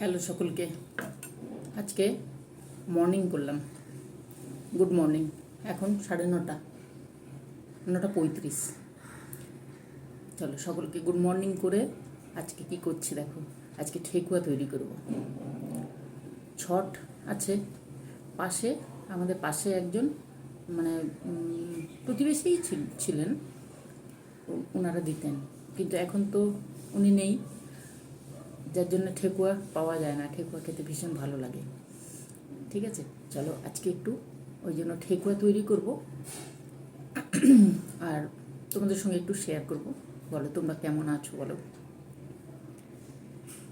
Hello সকলকে। আজকে morning করলাম। গুড মর্নিং এখন সাড়ে নটা। নটা পঁয়ত্রিশ। চলো সকলকে গুড মর্নিং করে আজকে কি করছি দেখো। আজকে ঠেকুয়া তৈরি করব। ছট আছে। পাশে, আমাদের পাশে একজন মানে প্রতিবেশীই ছিল- ছিলেন। ওনারা দিতেন। কিন্তু এখন তো উনি নেই। যার জন্য ঠেকুয়া পাওয়া যায় না। ঠেকুয়া খেতে ভীষণ ভালো লাগে। ঠিক আছে? চলো আজকে একটু ওই জন্য ঠেকুয়া তৈরি করব। আর তোমাদের সঙ্গে একটু শেয়ার করব। বলো, তোমরা কেমন আছো বলো?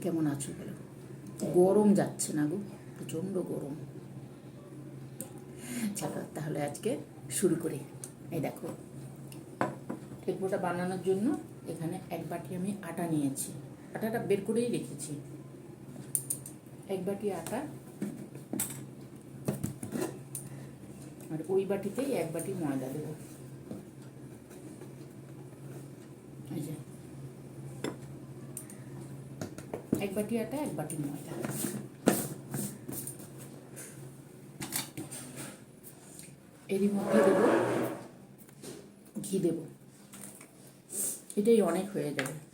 কেমন আছো বলো? গরম যাচ্ছে না গো, প্রচণ্ড গরম। চলো তাহলে আজকে শুরু করি। এই দেখো, ঠেকুয়াটা বানানোর জন্য এখানে এক বাটি আমি আটা নিয়েছি। আটাটা বের করেই রেখেছি। এক বাটি আটা। আর ওই বাটিতেই এক বাটি ময়দা দেবো। এক বাটি আটা, এক বাটি ময়দা। এরই মধ্যে দেবো, ঘি দেবো। এটাই অনেক হয়ে যাবে।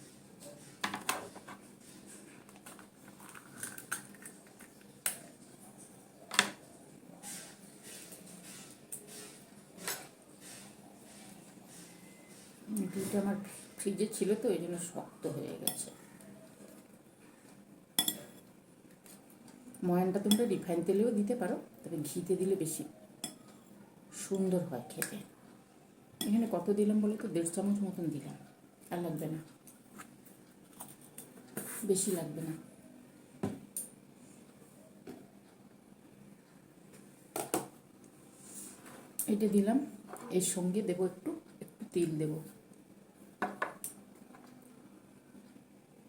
ফ্রিজে ছিল তো এই জন্য শক্ত হয়ে গেছে। ময়ানটা তোমরা রিফাইন তেলেও দিতে পারো, তবে ঘিতে দিলে বেশি সুন্দর হয় খেতে। এখানে কত দিলাম বলে তো? দেড় চামচ মতন দিলাম। আর লাগবে না। বেশি লাগবে না। এটা দিলাম। এর সঙ্গে দেবো একটু একটু তিল দেব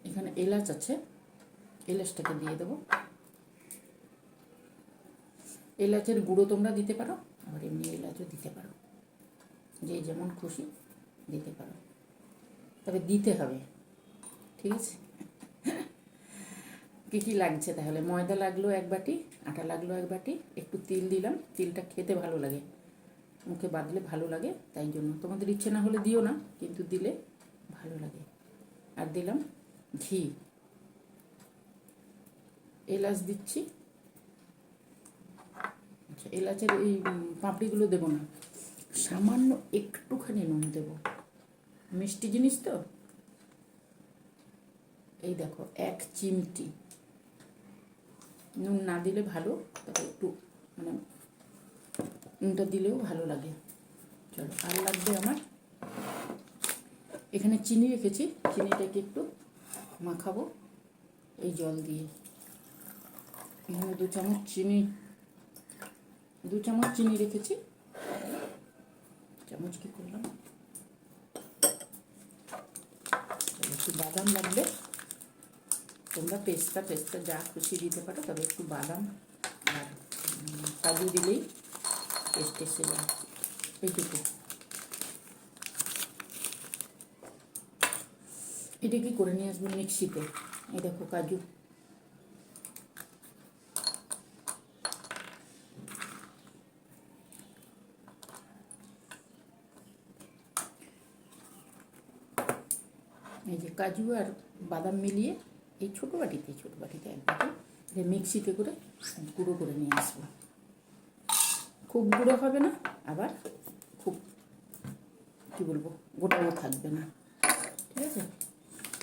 এখানে এলাচ আছে, এলাচটাকে দিয়ে দেবো। এলাচের গুঁড়ো তোমরা দিতে পারো, আবার এমনি এলাচও দিতে পারো। যে যেমন খুশি দিতে পারো। তবে দিতে হবে, ঠিক আছে? কী কী লাগছে তাহলে? ময়দা লাগল এক বাটি, আটা লাগল এক বাটি, একটু তিল দিলাম, তিলটা খেতে ভালো লাগে। মুখে বাঁধলে ভালো লাগে, তাই জন্য। তোমাদের ইচ্ছে না হলে দিও না, কিন্তু দিলে ভালো লাগে। আর দিলাম ঘি। এলাচ দিচ্ছি। আচ্ছা এলাচের এই পাপড়িগুলো দেবো না। সামান্য একটুখানি নুন দেবো। মিষ্টি জিনিস তো? এই দেখো, এক চিমটি। নুন না দিলে ভালো, তবে একটু মানে নুনটা দিলেও ভালো লাগে। চলো, আর লাগবে আমার। এখানে চিনি রেখেছি, চিনিটাকে একটু মাখাবো এই জল দিয়ে। এখানে দু চামচ চিনি, দু চামচ চিনি রেখেছি। চামচ কি করলাম? একটু বাদাম লাগবে। তোমরা পেস্তা পেস্তা যা খুশি দিতে পারো, তবে একটু বাদাম আর কাজু দিলেই এসে যায় এইটুকু। এটা কি করে নিয়ে আসব মিক্সিতে এই দেখো, কাজু। এই যে কাজু আর বাদাম মিলিয়ে এই ছোটো বাটিতে ছোটো বাটিতে এক এটা মিক্সিতে করে গুঁড়ো করে নিয়ে আসব। খুব গুঁড়ো হবে না, আবার খুব, কী বলব গোটাও থাকবে না। ঠিক আছে?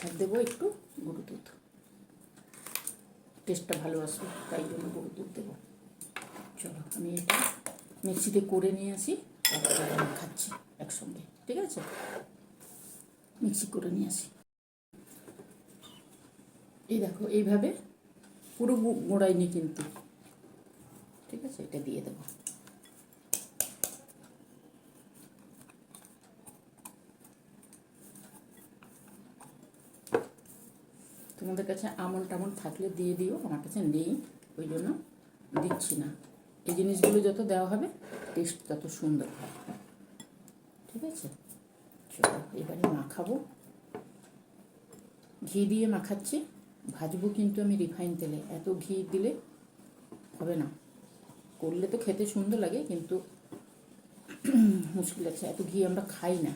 আর দেবো একটু, গরু দুধ। টেস্টটা ভালো আসবে, তাই জন্য গরু দুধ দেবো। চলো, আমি এটা মিক্সিতে করে নিয়ে আসি খাচ্ছি একসঙ্গে, ঠিক আছে? মিক্সি করে নিয়ে আসি। এই দেখো, এইভাবে পুরো গোড়াইনি কিন্তু, ঠিক আছে? এটা দিয়ে দেবো। তোমাদের কাছে আমন টামন থাকলে দিয়ে দিও, আমার কাছে নেই, ওই জন্য দিচ্ছি না। এই জিনিসগুলো যত দেওয়া হবে টেস্ট তত সুন্দর হয় ঠিক আছে? চলো, এবারে মাখাবো। ঘি দিয়ে মাখাচ্ছি। ভাজবো কিন্তু আমি রিফাইন তেলে। এত ঘি দিলে হবে না। করলে তো খেতে সুন্দর লাগে, কিন্তু মুশকিল আছে এত ঘি আমরা খাই না।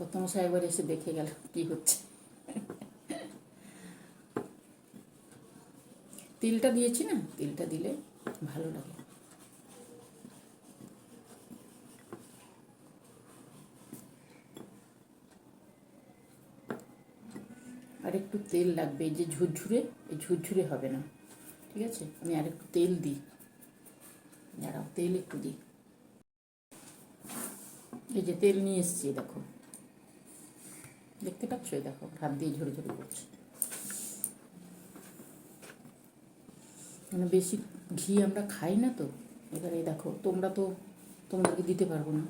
কত মশাই একবার এসে দেখে গেল কি হচ্ছে। তিলটা দিয়েছি না? তিলটা দিলে ভালো লাগে। আর একটু তেল লাগবে, এই যে ঝুরঝুরে, এই ঝুরঝুরে হবে না। ঠিক আছে? আমি আর একটু তেল দিই। দাঁড়াও, তেল একটু দিই। এই যে তেল নিয়ে এসছি, দেখো। দেখতে পাচ্ছ? দেখো, হাত দিয়ে ঝরে ঝরে করছে মানে বেশি ঘি আমরা খাই না তো, এবারে দেখো, তোমরা তো তোমাদেরকে দিতে পারব না।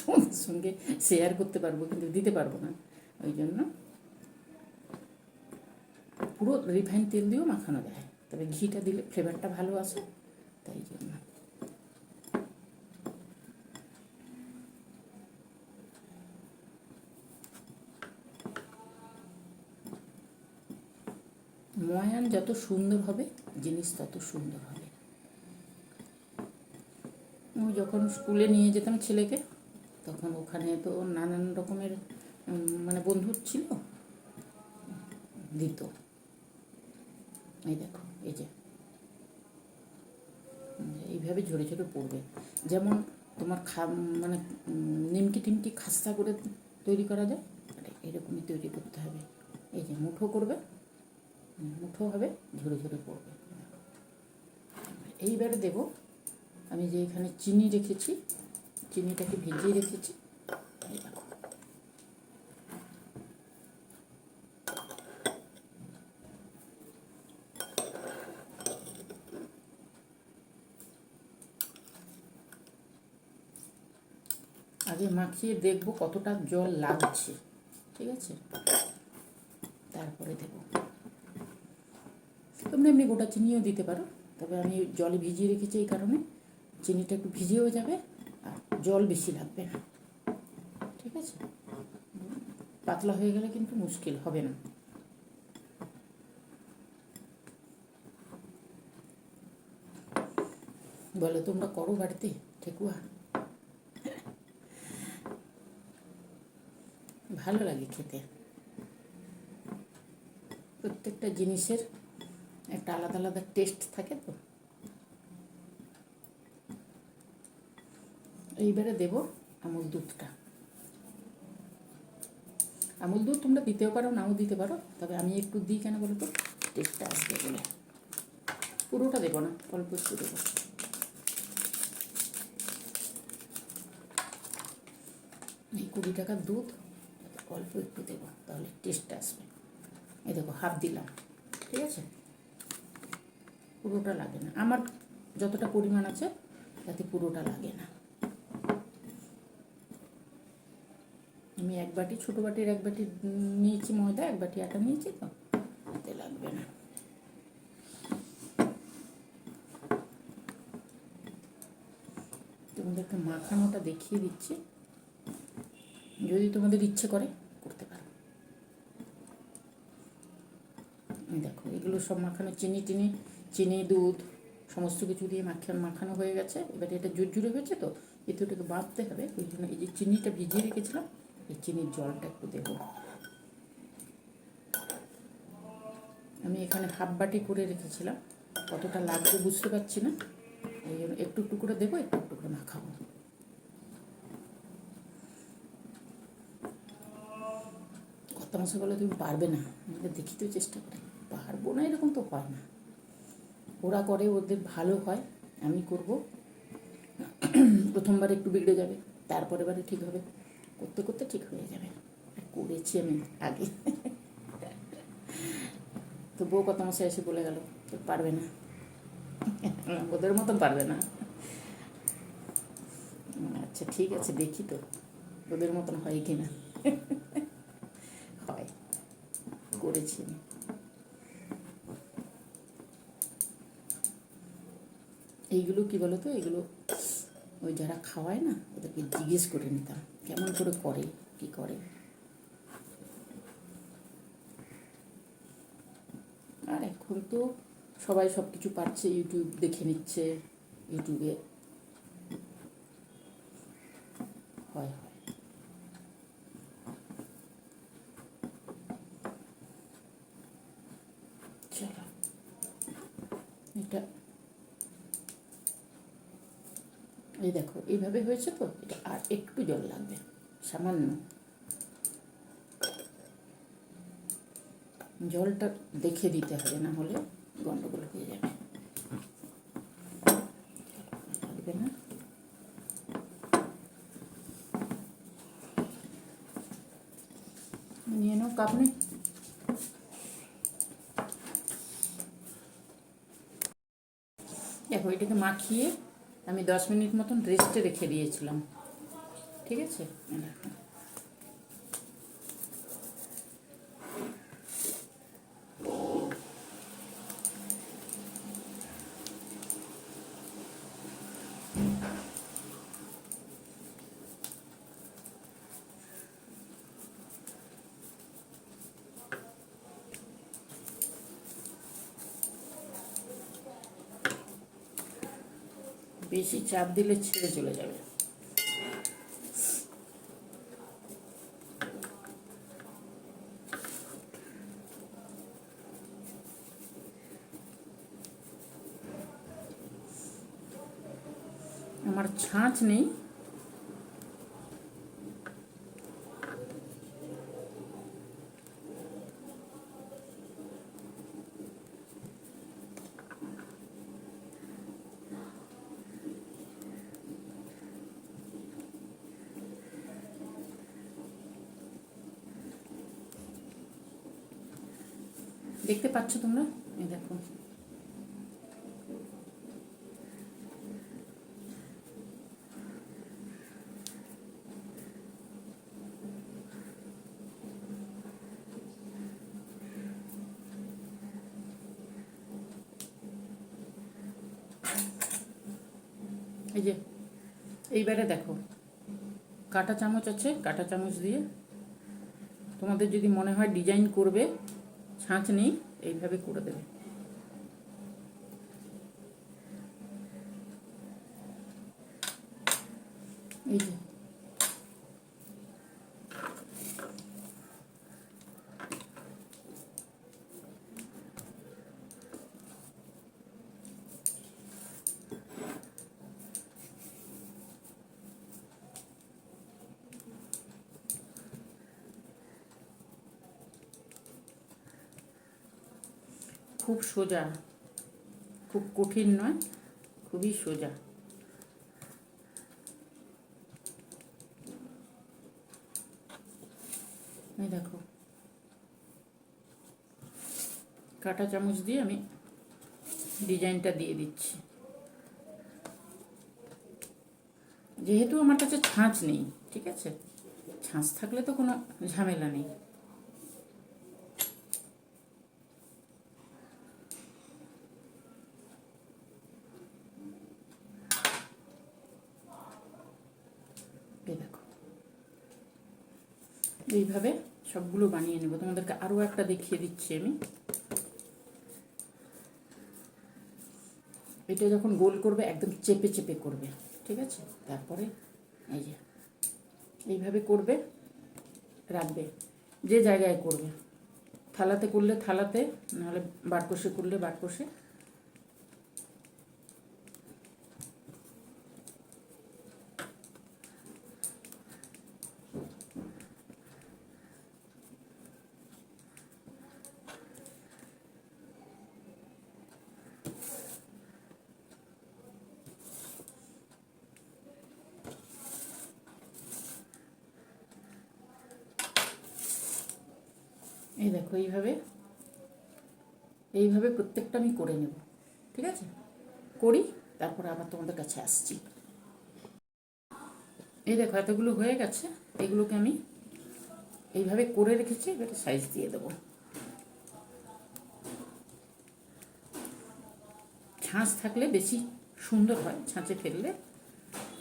তোমাদের সঙ্গে শেয়ার করতে পারব, কিন্তু দিতে পারব না। ওই জন্য পুরো রিফাইন তেল দিয়েও মাখানো যায়। তবে ঘিটা দিলে ফ্লেভারটা ভালো আসে, তাই জন্য। ময়ান যত সুন্দর হবে, জিনিস তত সুন্দর হবে। আমি যখন স্কুলে নিয়ে যেতাম ছেলেকে, তখন ওখানে তো নানান রকমের মানে বন্ধু ছিল, দিত। এই দেখো, এই যে। এইভাবে ঝরে ঝরে পড়বে। যেমন তোমার খা মানে নিমকি টিমকি খাস্তা করে তৈরি করা যায়, এরকমই তৈরি করতে হবে। এই যে মুঠো করবে হুম, মুঠো হবে ঝরে ঝরে পড়বে। এইবারে দেব আমি যে এখানে চিনি রেখেছি চিনিটাকে ভিজিয়ে রেখেছি। আগে মাখিয়ে দেখব কতটা জল লাগছে ঠিক আছে? তারপরে দেবো। তোমরা এমনি গোটা চিনিও দিতে পারো। তবে আমি জলে ভিজিয়ে রেখেছি এই কারণে। চিনিটা একটু ভিজেও যাবে আর জল বেশি লাগবে না। ঠিক আছে? পাতলা হয়ে গেলে কিন্তু মুশকিল, হবে না। বলে, তোমরা করো বাড়িতে, ঠেকুয়া? ভালো লাগে খেতে। প্রত্যেকটা জিনিসের একটা আলাদা আলাদা টেস্ট থাকে তো। এইবারে দেব আমুল দুধটা। আমুল দুধ তোমরা দিতেও পারো, নাও দিতে পারো, তবে আমি একটু দিই কেন বলো তো টেস্টটা আসবে বলে। পুরোটা দেবো না, অল্প একটু দেবো। এই কুড়ি টাকার দুধ, অল্প একটু দেবো, তাহলে টেস্টটা আসবে। এই দেখো হাফ দিলাম, ঠিক আছে? পুরোটা লাগে না। আমার যতটা পরিমাণ আছে, তাতে পুরোটা লাগে না। আমি এক বাটি, ছোটো বাটির এক বাটি নিয়েছি ময়দা, এক বাটি আটা নিয়েছি তো, তাতে লাগবে না। তোমাদেরকে মাখানোটা দেখিয়ে দিচ্ছি। যদি তোমাদের ইচ্ছে করে, করতে পারো। দেখো, এগুলো সব মাখানো চিনি টিনি চিনি, দুধ, সমস্ত কিছু দিয়ে মাখানো মাখানো হয়ে গেছে। এবারে এটা জোর জুরজুরে হয়েছে তো, এতে ওটাকে বাঁধতে হবে। ওই জন্য এই যে চিনিটা ভিজিয়ে রেখেছিলাম, এই চিনির জলটা একটু দেবো। আমি এখানে হাফ বাটি করে রেখেছিলাম। কতটা লাগবে বুঝতে পারছি না। এই জন্য একটু একটু করে দেবো, একটু একটু করে মাখাবো। কত মাসে বলে, তুমি পারবে না। আমাকে দেখিতেও চেষ্টা করে। পারব না, এরকম তো হয় না। ওরা করে ওদের ভালো হয়, আমি করব। প্রথমবার একটু বিগড়ে যাবে তারপরে বারে ঠিক হবে। করতে করতে ঠিক হয়ে যাবে। করেছি আমি আগে। তো বউ কত মাসে এসে বলে গেল তো পারবে না। ওদের মতন পারবে না। আচ্ছা ঠিক আছে, দেখি তো, ওদের মতন হয় কি না হয়। করেছি আমি। এইগুলো কি বলতো? এগুলো ওই যারা খাওয়ায় না, ওদেরকে জিজ্ঞেস করে নিতাম, কেমন করে করে, কি করে? আর এখন তো সবাই সব কিছু পাচ্ছে ইউটিউব দেখে নিচ্ছে ইউটিউবে হয় হয় চলো এটা এই দেখো, এইভাবে হয়েছে তো? এটা আর একটু জল লাগবে, সামান্য। জলটা দেখে দিতে হবে, না হলে গন্ডগোল হয়ে যাবে। নিয়ে নাও কাপ দেখো, এটাকে মাখিয়ে আমি দশ মিনিট মতন রেস্টে রেখে দিয়েছিলাম। ঠিক আছে? বেশি চাপ দিলে ছেড়ে চলে যাবে। আমার ছাঁচ নেই। দেখতে পাচ্ছ তোমরা? এই দেখো। এই যে, এইবারে দেখো। কাটা চামচ আছে, কাটা চামচ দিয়ে তোমাদের যদি মনে হয় ডিজাইন করবে ছাঁচ নেই এইভাবে করে দেবে। এই যে। খুব সোজা। খুব কঠিন নয়, খুবই সোজা। এই দেখো। কাটা চামচ দিয়ে আমি ডিজাইনটা দিয়ে দিচ্ছি। যেহেতু আমার কাছে ছাঁচ নেই, ঠিক আছে? ছাঁচ থাকলে তো কোনো ঝামেলা নেই এই দেখো এইভাবে সবগুলো বানিয়ে নেব। তোমাদেরকে আরও একটা দেখিয়ে দিচ্ছি আমি। এটা যখন গোল করবে, একদম চেপে চেপে করবে, ঠিক আছে? তারপরে এই যে, এইভাবে করবে, রাখবে, যে জায়গায় করবে। থালাতে করলে থালাতে, নাহলে বারকষে করলে বারকষে এই দেখো এইভাবে এইভাবে প্রত্যেকটা আমি করে নেব, ঠিক আছে? করি, তারপরে আবার তোমাদের কাছে আসছি। এই দেখো, এতগুলো হয়ে গেছে, এগুলোকে আমি এইভাবে করে রেখেছি, এবারে সাইজ দিয়ে দেবো। ছাঁচ থাকলে বেশি সুন্দর হয়, ছাঁচে ফেললে।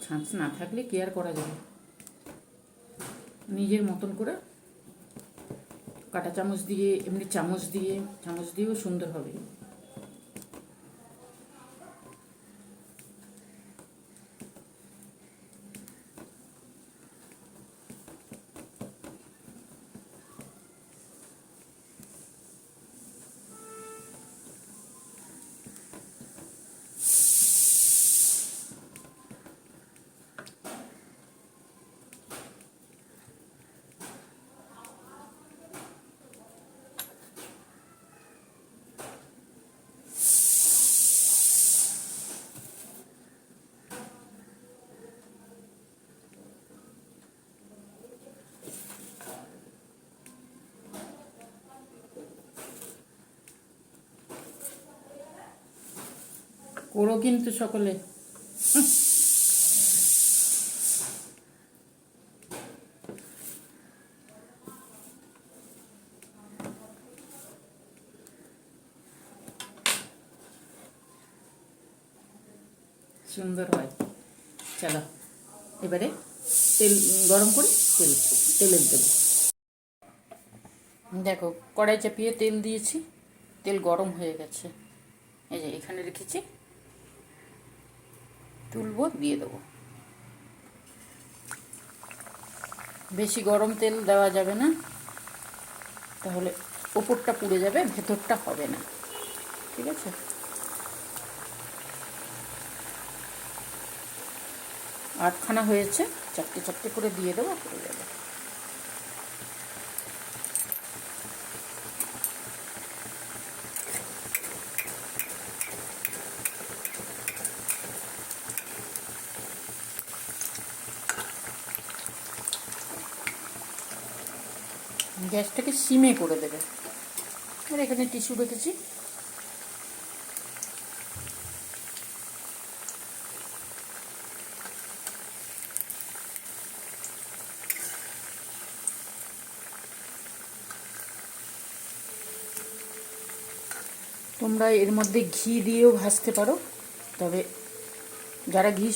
ছাঁচ না থাকলে কি আর করা যাবে? নিজের মতন করে কাটা চামচ দিয়ে এমনি চামচ দিয়ে চামচ দিয়েও সুন্দর হবে। করো কিন্তু সকলে। সুন্দর হয়। চলো, এবারে তেল, গরম করে তেল, তেলের দেবো। দেখো, কড়াই চাপিয়ে তেল দিয়েছি, তেল গরম হয়ে গেছে। এই যে এখানে রেখেছি। তুলবো, দিয়ে দেবো। বেশি গরম তেল দেওয়া যাবে না, তাহলে ওপরটা পুড়ে যাবে, ভেতরটা হবে না। ঠিক আছে? আটখানা হয়েছে, চারটে চারটে করে দিয়ে দেবো পুড়ে যাবে। গ্যাসটাকে সিমে করে দেবে। আর এখানে টিস্যু রেখেছি তোমরা এর মধ্যে ঘি দিয়েও ভাজতে পারো, তবে যারা ঘি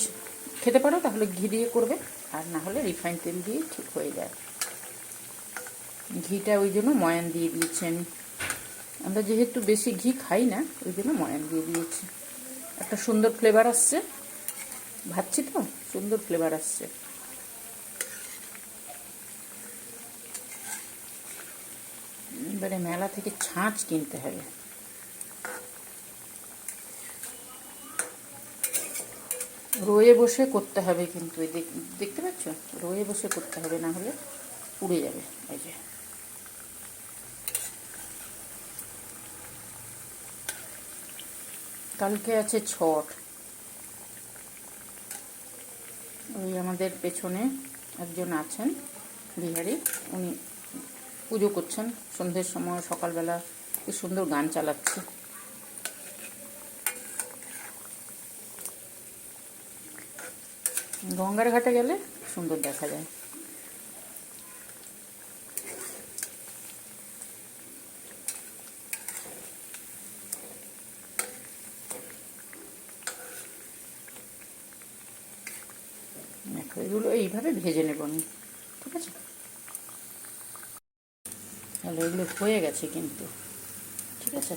খেতে পারো তাহলে ঘি দিয়ে করবে, আর না হলে রিফাইন তেল দিয়ে ঠিক হয়ে যায়। ঘিটা ওই জন্য ময়ান দিয়ে দিয়েছি আমি। আমরা যেহেতু বেশি ঘি খাই না, ওই জন্য ময়ান দিয়ে দিয়েছি। একটা সুন্দর ফ্লেভার আসছে। ভাবছি তো, সুন্দর ফ্লেভার আসছে। এবারে মেলা থেকে ছাঁচ কিনতে হবে। রয়ে বসে করতে হবে কিন্তু দেখতে পাচ্ছ? রয়ে বসে করতে হবে, না হলে পুড়ে যাবে, এই যে। কালকে আছে ছট। ওই আমাদের পেছনে একজন আছেন, বিহারি। উনি পুজো করছেন, সন্ধ্যের সময়, সকালবেলা কি সুন্দর গান চালাচ্ছে। গঙ্গার ঘাটে গেলে সুন্দর দেখা যায় দেখো এগুলো এইভাবে ভেজে নেব আমি, ঠিক আছে? তাহলে এগুলো হয়ে গেছে কিন্তু, ঠিক আছে?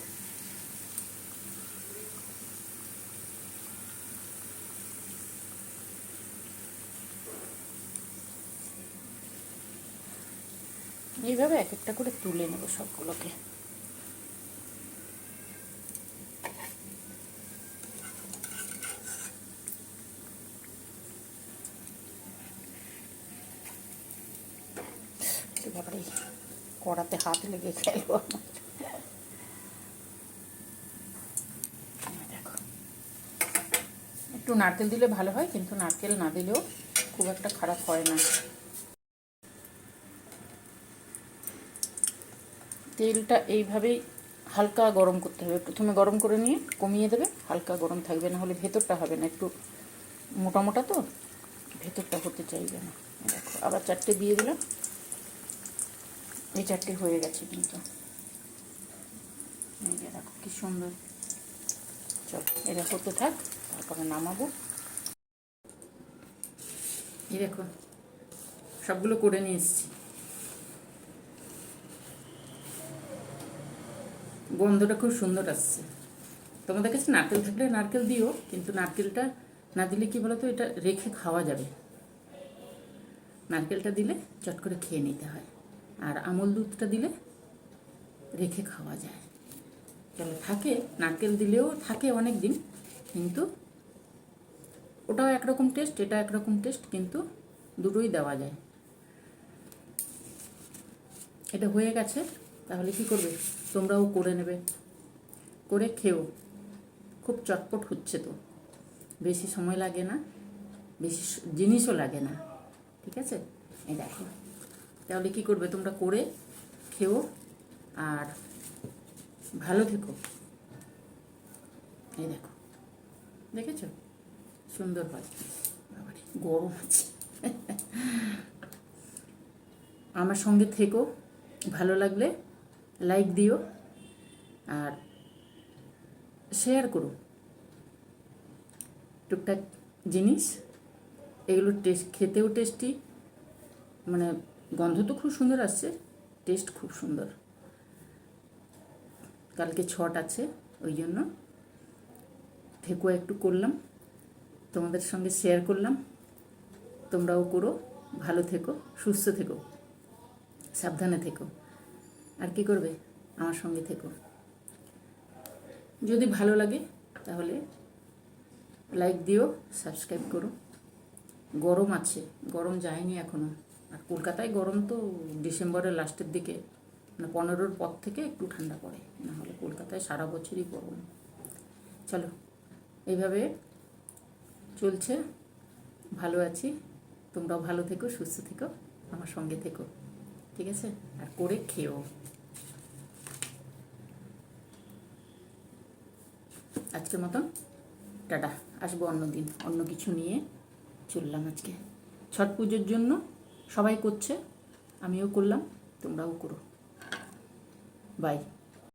এইভাবে এক একটা করে তুলে নেব সবগুলোকে। হাত লেগে গেল। দেখো। একটু নারকেল দিলে ভালো হয়, কিন্তু নারকেল না দিলেও খুব একটা খারাপ হয় না। তেলটা এইভাবেই হালকা গরম করতে হবে। প্রথমে গরম করে নিয়ে কমিয়ে দেবে, হালকা গরম থাকবে না হলে ভেতরটা হবে না। একটু মোটা মোটা তো, ভেতরটা হতে চাইবে না। দেখো, আবার চারটে দিয়ে দিলাম। এই চারটে হয়ে গেছে কিন্তু। দেখো কি সুন্দর। চল এটা হতে থাক, তারপরে নামাবো। এই দেখো, সবগুলো করে নিয়ে এসেছি। গন্ধটা খুব সুন্দর আসছে। তোমাদের কাছে নারকেল থাকলে নারকেল দিও, কিন্তু নারকেলটা না দিলে কি বলো তো এটা রেখে খাওয়া যাবে। নারকেলটা দিলে চট করে খেয়ে নিতে হয়। আর আমল দুধটা দিলে রেখে খাওয়া যায়। চলো থাকে? নারকেল দিলেও থাকে অনেক দিন কিন্তু ওটাও একরকম টেস্ট এটা একরকম টেস্ট কিন্তু দুটোই দেওয়া যায়। এটা হয়ে গেছে, তাহলে কি করবে? তোমরাও করে নেবে। করে খেও। খুব চটপট হচ্ছে তো। বেশি সময় লাগে না, বেশি জিনিসও লাগে না। ঠিক আছে? এই দেখো। তাহলে কি করবে? তোমরা করে খেও আর ভালো থেকো। এই দেখো। দেখেছ? সুন্দর বাবারে, গরম আছে। আমার সঙ্গে থেকো। ভালো লাগলে লাইক দিও আর শেয়ার করো। টুকটাক জিনিস, এগুলো টেস্ট খেতেও টেস্টি মানে গন্ধ তো খুব সুন্দর আসছে টেস্ট খুব সুন্দর। কালকে ছট আছে, ওই জন্য ঠেকুয়া একটু করলাম, তোমাদের সঙ্গে শেয়ার করলাম, তোমরাও করো, ভালো থেকো, সুস্থ থেকো, সাবধানে থেকো। আর কি করবে? আমার সঙ্গে থেকো। যদি ভালো লাগে, তাহলে লাইক দিও সাবস্ক্রাইব করো। গরম আছে, গরম যায়নি এখনও আর কলকাতায় গরম তো ডিসেম্বরের লাস্টের দিকে মানে পনেরোর পর থেকে একটু ঠান্ডা পড়ে নাহলে কলকাতায় সারা বছরই গরম। চলো, এইভাবে চলছে, ভালো আছি, তোমরাও ভালো থেকো, সুস্থ থেকো, আমার সঙ্গে থেকো, ঠিক আছে? আর করে খেও। আজকের মতন, টাটা, আসব অন্য দিন অন্য কিছু নিয়ে চললাম আজকে। ছট পুজোর জন্য সবাই করছে আমিও করলাম তোমরাও করো। বাই